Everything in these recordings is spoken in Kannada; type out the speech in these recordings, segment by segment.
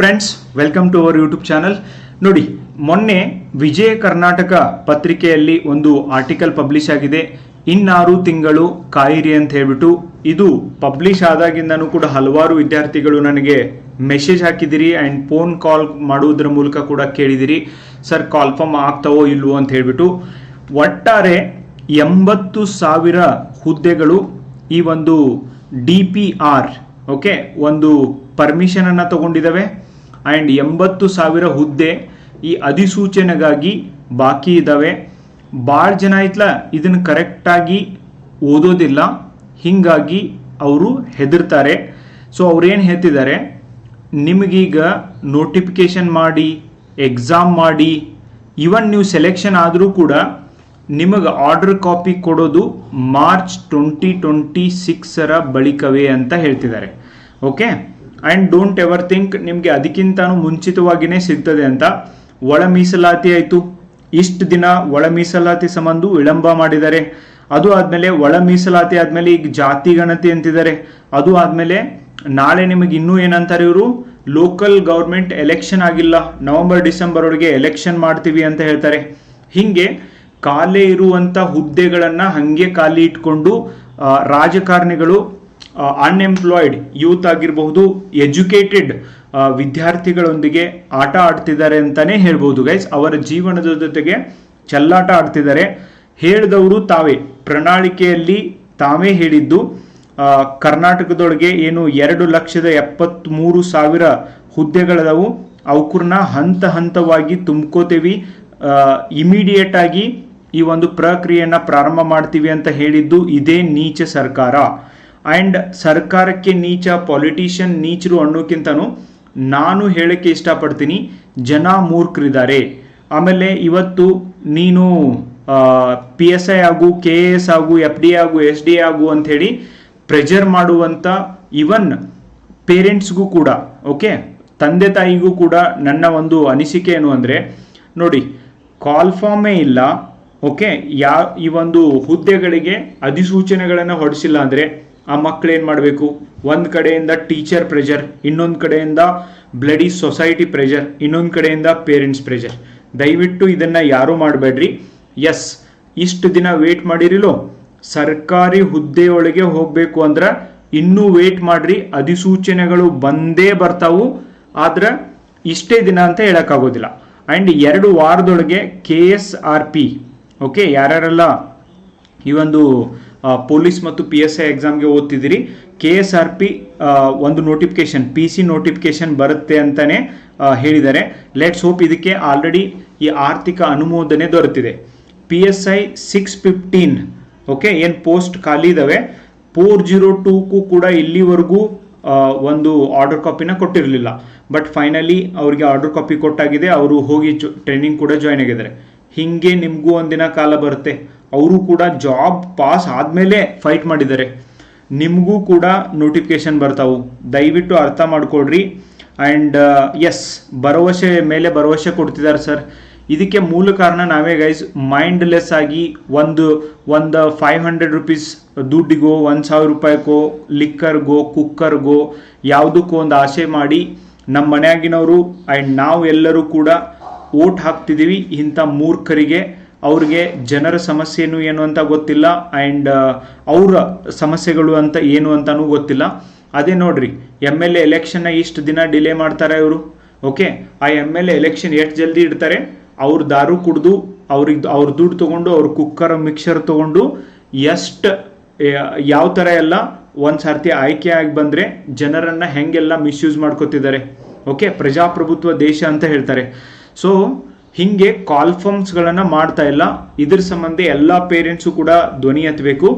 Friends welcome to our YouTube channel ನೋಡಿ, ಮೊನ್ನೆ ವಿಜಯ ಕರ್ನಾಟಕ ಪತ್ರಿಕೆಯಲ್ಲಿ ಒಂದು ಆರ್ಟಿಕಲ್ ಪಬ್ಲಿಷ್ ಆಗಿದೆ. ಇನ್ನಾರು ತಿಂಗಳು ಕಾಯಿರಿ ಅಂತ ಹೇಳ್ಬಿಟ್ಟು ಇದು ಪಬ್ಲಿಷ್ ಆದಾಗಿಂದನೂ ಕೂಡ ಹಲವಾರು ವಿದ್ಯಾರ್ಥಿಗಳು ನನಗೆ ಮೆಸೇಜ್ ಹಾಕಿದಿರಿ ಆ್ಯಂಡ್ ಫೋನ್ ಕಾಲ್ ಮಾಡುವುದರ ಮೂಲಕ ಕೂಡ ಕೇಳಿದಿರಿ. ಸರ್ ಕಾಲ್ಫರ್ಮ್ ಆಗ್ತಾವೋ ಇಲ್ವೋ ಅಂತ ಹೇಳ್ಬಿಟ್ಟು ಒಟ್ಟಾರೆ ಎಂಬತ್ತು ಸಾವಿರ ಹುದ್ದೆಗಳು ಈ ಒಂದು ಡಿ ಪಿ ಆರ್ ಓಕೆ ಒಂದು ಪರ್ಮಿಷನನ್ನು ತಗೊಂಡಿದ್ದಾವೆ. ಆ್ಯಂಡ್ ಎಂಬತ್ತು ಸಾವಿರ ಹುದ್ದೆ ಈ ಅಧಿಸೂಚನೆಗಾಗಿ ಬಾಕಿ ಇದ್ದಾವೆ ಭಾಳ ಜನ ಐತ್ಲ ಇದನ್ನು ಕರೆಕ್ಟಾಗಿ ಓದೋದಿಲ್ಲ. ಹೀಗಾಗಿ ಅವರು ಹೆದರ್ತಾರೆ. ಸೊ ಅವ್ರೇನು ಹೇಳ್ತಿದ್ದಾರೆ ನಿಮಗೀಗ ನೋಟಿಫಿಕೇಶನ್ ಮಾಡಿ ಎಕ್ಸಾಮ್ ಮಾಡಿ ಇವನ್ ನೀವು ಸೆಲೆಕ್ಷನ್ ಆದರೂ ಕೂಡ ನಿಮಗೆ ಆರ್ಡರ್ ಕಾಪಿ ಕೊಡೋದು ಮಾರ್ಚ್ ಟ್ವೆಂಟಿ ಟ್ವೆಂಟಿ ಸಿಕ್ಸರ ಬಳಿಕವೇ ಅಂತ ಹೇಳ್ತಿದ್ದಾರೆ okay and don't ever think ನಿಮಗೆ ಅದಕ್ಕಿಂತನೂ ಮುಂಚಿತವಾಗಿಯೇ ಸಿಗ್ತದೆ ಅಂತ. ಒಳ ಮೀಸಲಾತಿ ಆಯಿತು. ಇಷ್ಟು ದಿನ ಒಳ ಮೀಸಲಾತಿ ಸಂಬಂಧ ವಿಳಂಬ ಮಾಡಿದ್ದಾರೆ ಅದು ಆದಮೇಲೆ ಒಳ ಮೀಸಲಾತಿ ಆದಮೇಲೆ ಈಗ ಜಾತಿ ಗಣತಿ ಅಂತಿದ್ದಾರೆ. ಅದು ಆದಮೇಲೆ ನಾಳೆ ನಿಮಗೆ ಇನ್ನೂ ಏನಂತಾರೆ ಇವರು? ಲೋಕಲ್ ಗೌರ್ಮೆಂಟ್ ಎಲೆಕ್ಷನ್ ಆಗಿಲ್ಲ. ನವೆಂಬರ್ ಡಿಸೆಂಬರ್ ಒಳಗೆ ಎಲೆಕ್ಷನ್ ಮಾಡ್ತೀವಿ ಅಂತ ಹೇಳ್ತಾರೆ. ಹಿಂಗೆ ಖಾಲಿ ಇರುವಂಥ ಹುದ್ದೆಗಳನ್ನು ಹಾಗೆ ಖಾಲಿ ಇಟ್ಕೊಂಡು ರಾಜಕಾರಣಿಗಳು ಅನ್ಎಂಪ್ಲಾಯ್ಡ್ ಯೂತ್ ಆಗಿರಬಹುದು ಎಜುಕೇಟೆಡ್ ವಿದ್ಯಾರ್ಥಿಗಳೊಂದಿಗೆ ಆಟ ಆಡ್ತಿದ್ದಾರೆ ಅಂತಾನೆ ಹೇಳ್ಬೋದು ಗೈಸ್ ಅವರ ಜೀವನದ ಜೊತೆಗೆ ಚೆಲ್ಲಾಟ ಆಡ್ತಿದ್ದಾರೆ. ಹೇಳಿದವರು ತಾವೇ. ಪ್ರಣಾಳಿಕೆಯಲ್ಲಿ ತಾವೇ ಹೇಳಿದ್ದು ಕರ್ನಾಟಕದೊಳಗೆ ಏನು ಎರಡು ಲಕ್ಷದ ಎಪ್ಪತ್ತ್ಮೂರು ಸಾವಿರ ಹುದ್ದೆಗಳದವು. ಅವಕ್ರನ್ನ ಹಂತ ಹಂತವಾಗಿ ತುಂಬ್ಕೋತೇವಿ. ಇಮಿಡಿಯೇಟ್ ಆಗಿ ಈ ಒಂದು ಪ್ರಕ್ರಿಯೆಯನ್ನ ಪ್ರಾರಂಭ ಮಾಡ್ತೀವಿ ಅಂತ ಹೇಳಿದ್ದು ಇದೇ ನೀಚ ಸರ್ಕಾರ. ಆ್ಯಂಡ್ ಸರ್ಕಾರಕ್ಕೆ ನೀಚ ಪಾಲಿಟಿಷಿಯನ್ ನೀಚರು ಅನ್ನೋಕ್ಕಿಂತನೂ ನಾನು ಹೇಳಕ್ಕೆ ಇಷ್ಟಪಡ್ತೀನಿ, ಜನ ಮೂರ್ಖರಿದ್ದಾರೆ. ಆಮೇಲೆ ಇವತ್ತು ನೀನು ಪಿ ಎಸ್ ಐ ಆಗು ಕೆ ಎ ಎಸ್ ಆಗು ಎಫ್ ಡಿ ಆಗು ಎಸ್ ಡಿ ಆಗು ಅಂಥೇಳಿ ಪ್ರೆಜರ್ ಮಾಡುವಂಥ ಇವನ್ ಪೇರೆಂಟ್ಸ್ಗೂ ಕೂಡ ಓಕೆ ತಂದೆ ತಾಯಿಗೂ ಕೂಡ ನನ್ನ ಒಂದು ಅನಿಸಿಕೆ ಏನು ಅಂದರೆ, ನೋಡಿ ಕಾಲ್ ಫಾರ್ಮೇ ಇಲ್ಲ ಓಕೆ ಯಾ, ಈ ಒಂದು ಹುದ್ದೆಗಳಿಗೆ ಅಧಿಸೂಚನೆಗಳನ್ನು ಹೊರಡಿಸಿಲ್ಲ ಅಂದರೆ ಆ ಮಕ್ಕಳು ಏನು ಮಾಡಬೇಕು? ಒಂದು ಕಡೆಯಿಂದ ಟೀಚರ್ ಪ್ರೆಷರ್ ಇನ್ನೊಂದು ಕಡೆಯಿಂದ ಬ್ಲಡಿ ಸೊಸೈಟಿ ಪ್ರೆಷರ್ ಇನ್ನೊಂದು ಕಡೆಯಿಂದ ಪೇರೆಂಟ್ಸ್ ಪ್ರೆಷರ್ ದಯವಿಟ್ಟು ಇದನ್ನು ಯಾರೂ ಮಾಡಬೇಡ್ರಿ. ಎಸ್ ಇಷ್ಟು ದಿನ ವೇಟ್ ಮಾಡಿರಿಲೋ ಸರ್ಕಾರಿ ಹುದ್ದೆಯೊಳಗೆ ಹೋಗಬೇಕು ಅಂದ್ರೆ ಇನ್ನೂ ವೇಟ್ ಮಾಡ್ರಿ. ಅಧಿಸೂಚನೆಗಳು ಬಂದೇ ಬರ್ತಾವು. ಆದ್ರೆ ಇಷ್ಟೇ ದಿನ ಅಂತ ಹೇಳೋಕ್ಕಾಗೋದಿಲ್ಲ. ಆ್ಯಂಡ್ ಎರಡು ವಾರದೊಳಗೆ K S R P okay ಯಾರ್ಯಾರೆಲ್ಲ ಈ ಒಂದು ಪೊಲೀಸ್ ಮತ್ತು ಪಿ ಎಸ್ ಐ ಎಕ್ಸಾಮ್ಗೆ ಓದ್ತಿದ್ದೀರಿ. ಕೆ ಎಸ್ ಆರ್ ಪಿ ಒಂದು ನೋಟಿಫಿಕೇಶನ್ ಪಿ ಸಿ ನೋಟಿಫಿಕೇಶನ್ ಬರುತ್ತೆ ಅಂತಲೇ ಹೇಳಿದ್ದಾರೆ. ಲೆಟ್ಸ್ ಹೋಪ್ ಇದಕ್ಕೆ ಆಲ್ರೆಡಿ ಈ ಆರ್ಥಿಕ ಅನುಮೋದನೆ ದೊರೆತಿದೆ. P S I six fifteen okay ಏನು ಪೋಸ್ಟ್ ಖಾಲಿ ಇದ್ದಾವೆ ಫೋರ್ ಜೀರೋ ಟೂಕ್ಕೂ ಕೂಡ ಇಲ್ಲಿವರೆಗೂ ಒಂದು ಆರ್ಡರ್ ಕಾಪಿನ ಕೊಟ್ಟಿರಲಿಲ್ಲ. ಬಟ್ ಫೈನಲಿ ಅವರಿಗೆ ಆರ್ಡರ್ ಕಾಪಿ ಕೊಟ್ಟಾಗಿದೆ. ಅವರು ಹೋಗಿ ಟ್ರೈನಿಂಗ್ ಕೂಡ ಜಾಯ್ನ್ ಆಗಿದ್ದಾರೆ. ಹಿಂಗೆ ನಿಮಗೂ ಒಂದಿನ ಕಾಲ ಬರುತ್ತೆ. ಅವರು ಕೂಡ ಜಾಬ್ ಪಾಸ್ ಆದಮೇಲೆ ಫೈಟ್ ಮಾಡಿದ್ದಾರೆ. ನಿಮಗೂ ಕೂಡ ನೋಟಿಫಿಕೇಶನ್ ಬರ್ತಾವು. ದಯವಿಟ್ಟು ಅರ್ಥ ಮಾಡಿಕೊಡ್ರಿ ಆ್ಯಂಡ್ ಎಸ್ ಭರವಸೆ ಮೇಲೆ ಭರವಸೆ ಕೊಡ್ತಿದ್ದಾರೆ ಸರ್ ಇದಕ್ಕೆ ಮೂಲ ಕಾರಣ ನಾವೇ ಗೈಸ್ ಮೈಂಡ್ಲೆಸ್ ಆಗಿ ಒಂದು ಒಂದು ಫೈವ್ ಹಂಡ್ರೆಡ್ ರುಪೀಸ್ ದುಡ್ಡಿಗೋ, ಒಂದು ಸಾವಿರ ರೂಪಾಯಿಗೋ ಲಿಕ್ಕರ್ಗೋ ಕುಕ್ಕರ್ಗೋ ಯಾವುದಕ್ಕೂ ಒಂದು ಆಸೆ ಮಾಡಿ ನಮ್ಮ ಮನೆಯಾಗಿನವರು ಆ್ಯಂಡ್ ನಾವು ಎಲ್ಲರೂ ಕೂಡ ಓಟ್ ಹಾಕ್ತಿದ್ದೀವಿ ಇಂಥ ಮೂರ್ಖರಿಗೆ. ಅವ್ರಿಗೆ ಜನರ ಸಮಸ್ಯೆನು ಏನು ಅಂತ ಗೊತ್ತಿಲ್ಲ ಆ್ಯಂಡ್ ಅವರ ಸಮಸ್ಯೆಗಳು ಅಂತ ಏನು ಅಂತಲೂ ಗೊತ್ತಿಲ್ಲ. ಅದೇ ನೋಡ್ರಿ ಎಂ ಎಲ್ ಎ ಎಲೆಕ್ಷನ್ನ ಇಷ್ಟು ದಿನ ಡಿಲೇ ಮಾಡ್ತಾರೆ ಇವರು ಓಕೆ ಆ ಎಂ ಎಲ್ ಎ ಎಲೆಕ್ಷನ್ ಎಷ್ಟು ಜಲ್ದಿ ಇಡ್ತಾರೆ? ಅವ್ರ ದಾರು ಕುಡಿದು, ಅವ್ರಿಗೆ, ಅವ್ರ ದುಡ್ಡು ತೊಗೊಂಡು, ಅವ್ರ ಕುಕ್ಕರ್ ಮಿಕ್ಸರ್ ತೊಗೊಂಡು ಎಷ್ಟು ಯಾವ ಥರ ಎಲ್ಲ ಒಂದು ಸರ್ತಿ ಆಯ್ಕೆ ಆಗಿ ಬಂದರೆ ಜನರನ್ನು ಹೆಂಗೆಲ್ಲ ಮಿಸ್ಯೂಸ್ ಮಾಡ್ಕೋತಿದ್ದಾರೆ ಓಕೆ ಪ್ರಜಾಪ್ರಭುತ್ವ ದೇಶ ಅಂತ ಹೇಳ್ತಾರೆ. ಸೊ ಹಿಂಗೆ ಕಾಲ್ಫಮ್ಸ್ಗಳನ್ನು ಮಾಡ್ತಾ ಇಲ್ಲ. ಇದ್ರ ಸಂಬಂಧ ಎಲ್ಲ ಪೇರೆಂಟ್ಸು ಕೂಡ ಧ್ವನಿ ಎತ್ತಬೇಕು.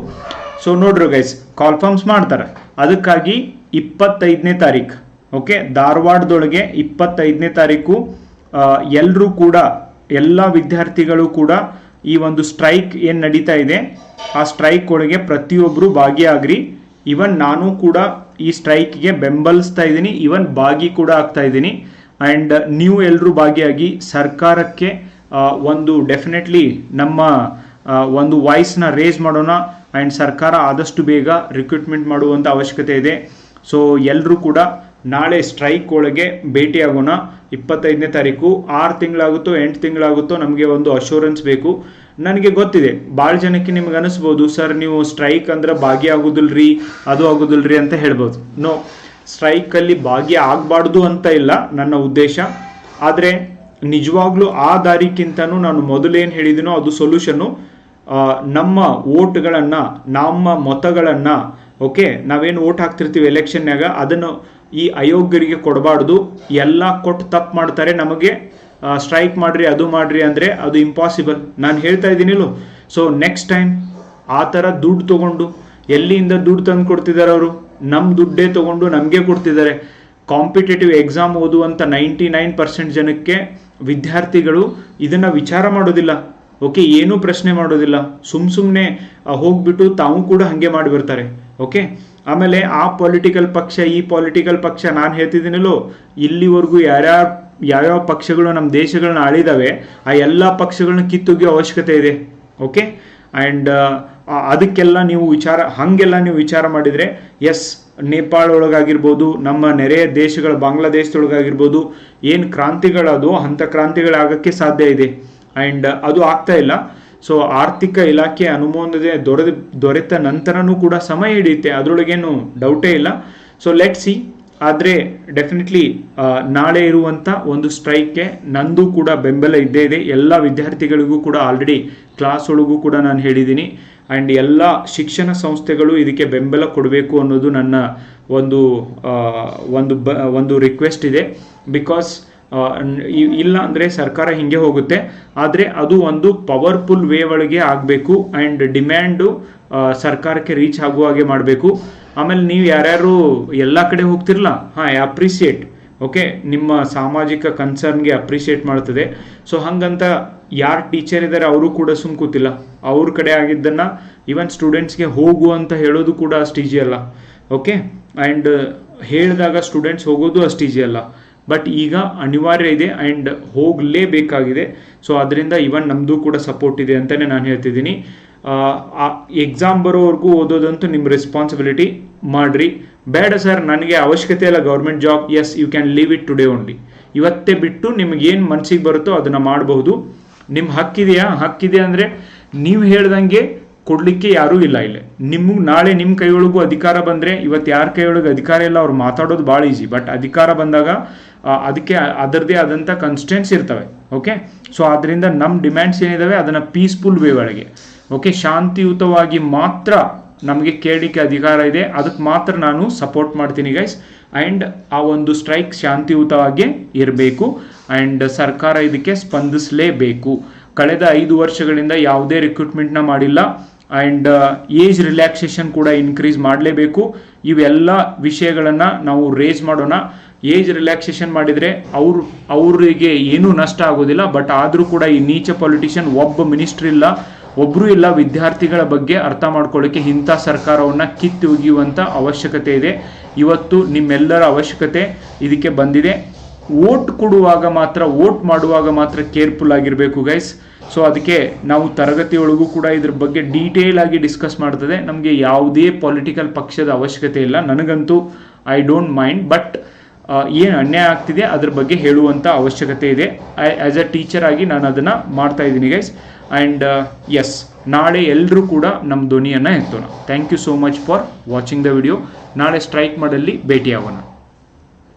ಸೊ ನೋಡ್ರಿ ಗೈಸ್ ಕಾಲ್ಫರ್ಮ್ಸ್ ಮಾಡ್ತಾರೆ. ಅದಕ್ಕಾಗಿ ಇಪ್ಪತ್ತೈದನೇ ತಾರೀಕು ಓಕೆ ಧಾರವಾಡದೊಳಗೆ ಇಪ್ಪತ್ತೈದನೇ ತಾರೀಕು ಎಲ್ಲರೂ ಕೂಡ, ಎಲ್ಲ ವಿದ್ಯಾರ್ಥಿಗಳು ಕೂಡ ಈ ಒಂದು ಸ್ಟ್ರೈಕ್ ಏನು ನಡೀತಾ ಇದೆ, ಆ ಸ್ಟ್ರೈಕ್ ಒಳಗೆ ಪ್ರತಿಯೊಬ್ಬರು ಭಾಗಿಯಾಗ್ರಿ. ಇವನ್ ನಾನು ಕೂಡ ಈ ಸ್ಟ್ರೈಕ್ಗೆ ಬೆಂಬಲಿಸ್ತಾ ಇದ್ದೀನಿ. ಇವನ್ ಭಾಗಿ ಕೂಡ ಆಗ್ತಾ ಇದ್ದೀನಿ. ಆ್ಯಂಡ್ ನೀವು ಎಲ್ಲರೂ ಭಾಗಿಯಾಗಿ ಸರ್ಕಾರಕ್ಕೆ ಒಂದು ಡೆಫಿನೆಟ್ಲಿ ನಮ್ಮ ಒಂದು ವಾಯ್ಸ್ನ ರೇಸ್ ಮಾಡೋಣ ಆ್ಯಂಡ್ ಸರ್ಕಾರ ಆದಷ್ಟು ಬೇಗ ರಿಕ್ರೂಟ್ಮೆಂಟ್ ಮಾಡುವಂಥ ಅವಶ್ಯಕತೆ ಇದೆ. ಸೊ ಎಲ್ಲರೂ ಕೂಡ ನಾಳೆ ಸ್ಟ್ರೈಕ್ ಒಳಗೆ ಭೇಟಿಯಾಗೋಣ. ಇಪ್ಪತ್ತೈದನೇ ತಾರೀಕು, ಆರು ತಿಂಗಳಾಗುತ್ತೋ, ಎಂಟು ತಿಂಗಳಾಗುತ್ತೋ ನಮಗೆ ಒಂದು ಅಶೂರೆನ್ಸ್ ಬೇಕು. ನನಗೆ ಗೊತ್ತಿದೆ ಭಾಳ ಜನಕ್ಕೆ ನಿಮ್ಗೆ ಅನಿಸ್ಬೋದು, ಸರ್, ನೀವು ಸ್ಟ್ರೈಕ್ ಅಂದ್ರೆ ರೀ ಅದು ಆಗೋದಿಲ್ರಿ ಅಂತ ಹೇಳ್ಬೋದು. ನೋ ಸ್ಟ್ರೈಕಲ್ಲಿ ಭಾಗಿ ಆಗಬಾರ್ದು ಅಂತ ಇಲ್ಲ ನನ್ನ ಉದ್ದೇಶ. ಆದರೆ ನಿಜವಾಗ್ಲೂ ಆ ದಾರಿಕ್ಕಿಂತನೂ ನಾನು ಮೊದಲೇನು ಹೇಳಿದ್ದೀನೋ ಅದು ಸೊಲ್ಯೂಷನ್ನು ನಮ್ಮ ಓಟ್ಗಳನ್ನು ನಮ್ಮ ಮತಗಳನ್ನು, ಓಕೆ, ನಾವೇನು ಓಟ್ ಹಾಕ್ತಿರ್ತೀವಿ ಎಲೆಕ್ಷನ್ನಾಗ ಅದನ್ನು ಈ ಅಯೋಗ್ಯರಿಗೆ ಕೊಡಬಾರ್ದು. ಎಲ್ಲ ಕೊಟ್ಟು ತಪ್ಪು ಮಾಡ್ತಾರೆ ನಮಗೆ. ಸ್ಟ್ರೈಕ್ ಮಾಡ್ರಿ, ಅದು ಮಾಡ್ರಿ ಅಂದರೆ ಅದು ಇಂಪಾಸಿಬಲ್ ನಾನು ಹೇಳ್ತಾ ಇದ್ದೀನಿಲ್ಲೋ. ಸೊ ನೆಕ್ಸ್ಟ್ ಟೈಮ್ ಆ ಥರ ದುಡ್ಡು ತಗೊಂಡು ಎಲ್ಲಿಂದ ದುಡ್ಡು ತಂದು ಕೊಡ್ತಿದ್ದಾರೆ ಅವರು ನಮ್ಮ ದುಡ್ಡೇ ತಗೊಂಡು ನಮಗೆ ಕೊಡ್ತಿದ್ದಾರೆ. ಕಾಂಪಿಟೇಟಿವ್ ಎಕ್ಸಾಮ್ ಓದುವಂಥ ನೈಂಟಿ ನೈನ್ ಪರ್ಸೆಂಟ್ ಜನಕ್ಕೆ ವಿದ್ಯಾರ್ಥಿಗಳು ಇದನ್ನು ವಿಚಾರ ಮಾಡೋದಿಲ್ಲ. ಓಕೆ, ಏನೂ ಪ್ರಶ್ನೆ ಮಾಡೋದಿಲ್ಲ. ಸುಮ್ ಸುಮ್ಮನೆ ಹೋಗ್ಬಿಟ್ಟು ತಾವು ಕೂಡ ಹಾಗೆ ಮಾಡಿಬಿಡ್ತಾರೆ ಓಕೆ? ಆಮೇಲೆ ಆ ಪೊಲಿಟಿಕಲ್ ಪಕ್ಷ, ಈ ಪೊಲಿಟಿಕಲ್ ಪಕ್ಷ ನಾನು ಹೇಳ್ತಿದ್ದೀನಲ್ಲೋ, ಇಲ್ಲಿವರೆಗೂ ಯಾರ್ಯಾರ, ಯಾವ್ಯಾವ ಪಕ್ಷಗಳು ನಮ್ಮ ದೇಶಗಳನ್ನ ಆಳಿದಾವೆ, ಆ ಎಲ್ಲ ಪಕ್ಷಗಳನ್ನ ಕಿತ್ತೊಗೆಯೋ ಅವಶ್ಯಕತೆ ಇದೆ. ಓಕೆ? ಆ್ಯಂಡ್ ಅದಕ್ಕೆಲ್ಲ ನೀವು ವಿಚಾರ, ಹಾಗೆಲ್ಲ ನೀವು ವಿಚಾರ ಮಾಡಿದರೆ ಎಸ್ ನೇಪಾಳ ಒಳಗಾಗಿರ್ಬೋದು, ನಮ್ಮ ನೆರೆಯ ದೇಶಗಳ, ಬಾಂಗ್ಲಾದೇಶದೊಳಗಾಗಿರ್ಬೋದು, ಏನು ಕ್ರಾಂತಿಗಳದು ಅಂಥ ಕ್ರಾಂತಿಗಳಾಗಕ್ಕೆ ಸಾಧ್ಯ ಇದೆ. ಆ್ಯಂಡ್ ಅದು ಆಗ್ತಾ ಇಲ್ಲ. ಸೊ ಆರ್ಥಿಕ ಇಲಾಖೆ ಅನುಮೋದನೆ ದೊರೆದ, ದೊರೆತ ನಂತರನೂ ಕೂಡ ಸಮಯ ಹಿಡಿಯುತ್ತೆ. ಅದರೊಳಗೇನು ಡೌಟೇ ಇಲ್ಲ. ಸೊ ಲೆಟ್ ಸಿ ಆದರೆ ಡೆಫಿನೆಟ್ಲಿ ನಾಳೆ ಇರುವಂಥ ಒಂದು ಸ್ಟ್ರೈಕ್ಗೆ ನಂದು ಕೂಡ ಬೆಂಬಲ ಇದ್ದೇ ಇದೆ. ಎಲ್ಲ ವಿದ್ಯಾರ್ಥಿಗಳಿಗೂ ಕೂಡ ಆಲ್ರೆಡಿ ಕ್ಲಾಸ್ ಒಳಗೂ ಕೂಡ ನಾನು ಹೇಳಿದ್ದೀನಿ. ಆ್ಯಂಡ್ ಎಲ್ಲ ಶಿಕ್ಷಣ ಸಂಸ್ಥೆಗಳು ಇದಕ್ಕೆ ಬೆಂಬಲ ಕೊಡಬೇಕು ಅನ್ನೋದು ನನ್ನ ಒಂದು ಒಂದು ಬ, ಒಂದು ರಿಕ್ವೆಸ್ಟ್ ಇದೆ. ಬಿಕಾಸ್ ಇಲ್ಲ ಅಂದರೆ ಸರ್ಕಾರ ಹಿಂಗೆ ಹೋಗುತ್ತೆ. ಆದರೆ ಅದು ಒಂದು ಪವರ್ಫುಲ್ ವೇ ಒಳಗೆ ಆಗಬೇಕು ಆ್ಯಂಡ್ ಡಿಮ್ಯಾಂಡು ಸರ್ಕಾರಕ್ಕೆ ರೀಚ್ ಆಗುವ ಹಾಗೆ ಮಾಡಬೇಕು. ಆಮೇಲೆ ನೀವು ಯಾರ್ಯಾರು ಎಲ್ಲ ಕಡೆ ಹೋಗ್ತಿರಲ್ಲ ಹಾಂ ಅಪ್ರಿಸಿಯೇಟ್ ಓಕೆ, ನಿಮ್ಮ ಸಾಮಾಜಿಕ ಕನ್ಸರ್ನ್ಗೆ ಅಪ್ರಿಷಿಯೇಟ್ ಮಾಡ್ತದೆ. ಸೊ ಹಂಗಂತ ಯಾರು ಟೀಚರ್ ಇದ್ದಾರೆ ಅವರು ಕೂಡ ಸುಮ್ ಕೂತಿಲ್ಲ. ಅವ್ರ ಕಡೆ ಆಗಿದ್ದನ್ನು ಈವನ್ ಸ್ಟೂಡೆಂಟ್ಸ್ಗೆ ಹೋಗು ಅಂತ ಹೇಳೋದು ಕೂಡ ಅಷ್ಟು ಈಜಿ ಅಲ್ಲ. ಓಕೆ ಆ್ಯಂಡ್ ಹೇಳಿದಾಗ ಸ್ಟೂಡೆಂಟ್ಸ್ ಹೋಗೋದು ಅಷ್ಟು ಈಜಿ ಅಲ್ಲ. ಬಟ್ ಈಗ ಅನಿವಾರ್ಯ ಇದೆ ಆ್ಯಂಡ್ ಹೋಗಲೇಬೇಕಾಗಿದೆ. ಸೊ ಅದರಿಂದ ಇವನ್ ನಮ್ಮದು ಕೂಡ ಸಪೋರ್ಟ್ ಇದೆ ಅಂತಲೇ ನಾನು ಹೇಳ್ತಿದ್ದೀನಿ. ಎಕ್ಸಾಮ್ ಬರೋವರೆಗೂ ಓದೋದಂತೂ ನಿಮ್ಮ ರೆಸ್ಪಾನ್ಸಿಬಿಲಿಟಿ ಮಾಡಿರಿ. ಬೇಡ ಸರ್, ನನಗೆ ಅವಶ್ಯಕತೆ ಇಲ್ಲ government job. Yes you can leave it today only ಇವತ್ತೇ ಬಿಟ್ಟು ನಿಮ್ಗೆ ಏನು ಮನಸ್ಸಿಗೆ ಬರುತ್ತೋ ಅದನ್ನು ಮಾಡಬಹುದು. ನಿಮ್ಮ ಹಕ್ಕಿದೆಯಾ ಹಕ್ಕಿದೆ ಅಂದರೆ ನೀವು ಹೇಳ್ದಂಗೆ ಕೊಡಲಿಕ್ಕೆ ಯಾರೂ ಇಲ್ಲ ಇಲ್ಲಿ. ನಿಮಗೆ ನಾಳೆ ನಿಮ್ಮ ಕೈಯೊಳಗೂ ಅಧಿಕಾರ ಬಂದರೆ ಇವತ್ತು ಯಾರ ಕೈಯೊಳಗೆ ಅಧಿಕಾರ ಇಲ್ಲ, ಅವ್ರು ಮಾತಾಡೋದು ಭಾಳ ಈಸಿ ಬಟ್ ಅಧಿಕಾರ ಬಂದಾಗ ಅದಕ್ಕೆ ಅದರದೇ ಆದಂಥ ಕನ್ಸ್ಟೆನ್ಸ್ ಇರ್ತವೆ. ಓಕೆ ಸೊ ಅದರಿಂದ ನಮ್ಮ ಡಿಮ್ಯಾಂಡ್ಸ್ ಏನಿದ್ದಾವೆ ಅದನ್ನು ಪೀಸ್ಫುಲ್ ವೇ ಒಳಗೆ. ಓಕೆ ಶಾಂತಿಯುತವಾಗಿ ಮಾತ್ರ ನಮಗೆ ಕೇಳಲಿಕ್ಕೆ ಅಧಿಕಾರ ಇದೆ. ಅದಕ್ಕೆ ಮಾತ್ರ ನಾನು ಸಪೋರ್ಟ್ ಮಾಡ್ತೀನಿ ಗೈಸ್ ಆ್ಯಂಡ್ ಆ ಒಂದು ಸ್ಟ್ರೈಕ್ ಶಾಂತಿಯುತವಾಗಿ ಇರಬೇಕು. ಆ್ಯಂಡ್ ಸರ್ಕಾರ ಇದಕ್ಕೆ ಸ್ಪಂದಿಸಲೇಬೇಕು. ಕಳೆದ ಐದು ವರ್ಷಗಳಿಂದ ಯಾವುದೇ ರಿಕ್ರೂಟ್ಮೆಂಟ್ನ ಮಾಡಿಲ್ಲ. ಆ್ಯಂಡ್ ಏಜ್ ರಿಲ್ಯಾಕ್ಸೇಷನ್ ಕೂಡ ಇನ್ಕ್ರೀಸ್ ಮಾಡಲೇಬೇಕು. ಇವೆಲ್ಲ ವಿಷಯಗಳನ್ನು ನಾವು ರೇಸ್ ಮಾಡೋಣ. ಏಜ್ ರಿಲ್ಯಾಕ್ಸೇಷನ್ ಮಾಡಿದರೆ ಅವ್ರು, ಅವರಿಗೆ ಏನೂ ನಷ್ಟ ಆಗೋದಿಲ್ಲ. ಬಟ್ ಆದರೂ ಕೂಡ ಈ ನೀಚ ಪೊಲಿಟಿಷಿಯನ್ ಒಬ್ಬ ಮಿನಿಸ್ಟ್ರ್ ಇಲ್ಲ. ಒಬ್ಬರು ಇಲ್ಲ ವಿದ್ಯಾರ್ಥಿಗಳ ಬಗ್ಗೆ ಅರ್ಥ ಮಾಡ್ಕೊಳ್ಳೋಕ್ಕೆ ಇಂಥ ಸರ್ಕಾರವನ್ನು ಕಿತ್ತು ಒಗೆಯುವಂಥ ಅವಶ್ಯಕತೆ ಇದೆ. ಇವತ್ತು ನಿಮ್ಮೆಲ್ಲರ ಅವಶ್ಯಕತೆ ಇದಕ್ಕೆ ಬಂದಿದೆ. ವೋಟ್ ಕೊಡುವಾಗ ಮಾತ್ರ, ವೋಟ್ ಮಾಡುವಾಗ ಮಾತ್ರ ಕೇರ್ಫುಲ್ ಆಗಿರಬೇಕು ಗೈಸ್. ಸೊ ಅದಕ್ಕೆ ನಾವು ತರಗತಿಯೊಳಗೂ ಕೂಡ ಇದ್ರ ಬಗ್ಗೆ ಡೀಟೇಲ್ ಆಗಿ ಡಿಸ್ಕಸ್ ಮಾಡ್ತದೆ. ನಮಗೆ ಯಾವುದೇ ಪೊಲಿಟಿಕಲ್ ಪಕ್ಷದ ಅವಶ್ಯಕತೆ ಇಲ್ಲ. ನನಗಂತೂ ಐ ಡೋಂಟ್ ಮೈಂಡ್ ಬಟ್ ಏನು ಅನ್ಯಾಯ ಆಗ್ತಿದೆ ಅದ್ರ ಬಗ್ಗೆ ಹೇಳುವಂಥ ಅವಶ್ಯಕತೆ ಇದೆ. ಆ್ಯಸ್ ಅ ಟೀಚರ್ ಆಗಿ ನಾನು ಅದನ್ನು ಮಾಡ್ತಾ ಇದ್ದೀನಿ ಗೈಸ್ ಆ್ಯಂಡ್ ಎಸ್ ನಾಳೆ ಎಲ್ಲರೂ ಕೂಡ ನಮ್ಮ ಧ್ವನಿಯನ್ನು ಎತ್ತೋಣ. Thank you so much for watching the video ನಾಳೆ ಸ್ಟ್ರೈಕ್ ಮಾಡಲ್ಲಿ ಭೇಟಿಯಾಗೋಣ.